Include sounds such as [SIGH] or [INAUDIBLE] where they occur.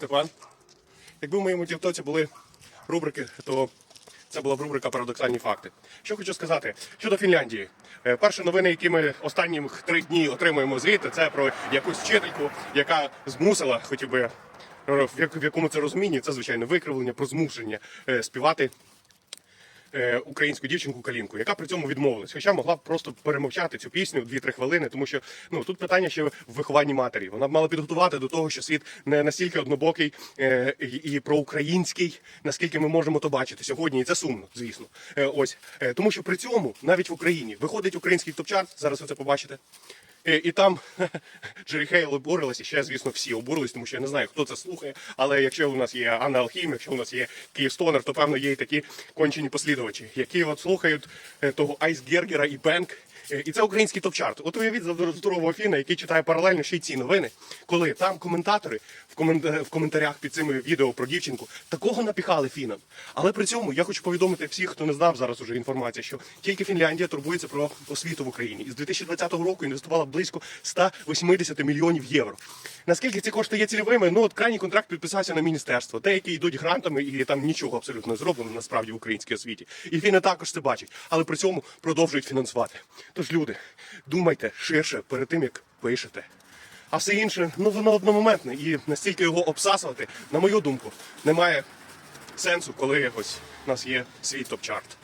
Степан. Якби в моєму тіктоці були рубрики, то це була б рубрика Парадоксальні факти. Що хочу сказати щодо Фінляндії. Е, Перші новини, які ми останні три дні отримуємо звідти, це про якусь вчительку, яка змусила, хотів би в якому це розумінні, це звичайно викривлення про змушення е, співати українську дівчинку Калінку, яка при цьому відмовилась. Хоча могла б просто перемовчати цю пісню 2-3 хвилини, тому що ну тут питання ще в вихованні матері. Вона б мала підготувати до того, що світ не настільки однобокий е, і, проукраїнський, наскільки ми можемо то бачити сьогодні. І це сумно, звісно. Е, ось е, тому, що при цьому навіть в Україні виходить український топ-чарт, Зараз ви це побачите. Е, І там [LAUGHS] Джері Хейл обурилась, і ще, звісно, всі обурились, тому що я не знаю, хто це слухає. Але якщо у нас є Анна Алхім, якщо у нас є Київстонер, то певно є і такі кончені послідувачі, які от слухають е, того Айсгергера і Бенк. Е, І це український топ-чарт. От уявіть за здорового фіна, який читає паралельно ще й ці новини, коли там коментатори в, комент... в коментарях під цими відео про дівчинку такого напіхали фінам. Але при цьому я хочу повідомити всіх, хто не знав зараз уже інформація, що тільки Фінляндія турбується про освіту в Україні. І з 2020 року інвестувала близько 180 мільйонів євро. Наскільки ці кошти є цільовими? Ну от крайній контракт підписався на міністерство. Деякі йдуть грантами, і там нічого абсолютно не зроблено насправді в українській освіті. І фіни також це бачать, але при цьому продовжують фінансувати. Тож люди, думайте ширше перед тим, як пишете. А все інше, ну воно одномоментне, і настільки його обсасувати, на мою думку, немає сенсу, коли ось у нас є свій топ-чарт.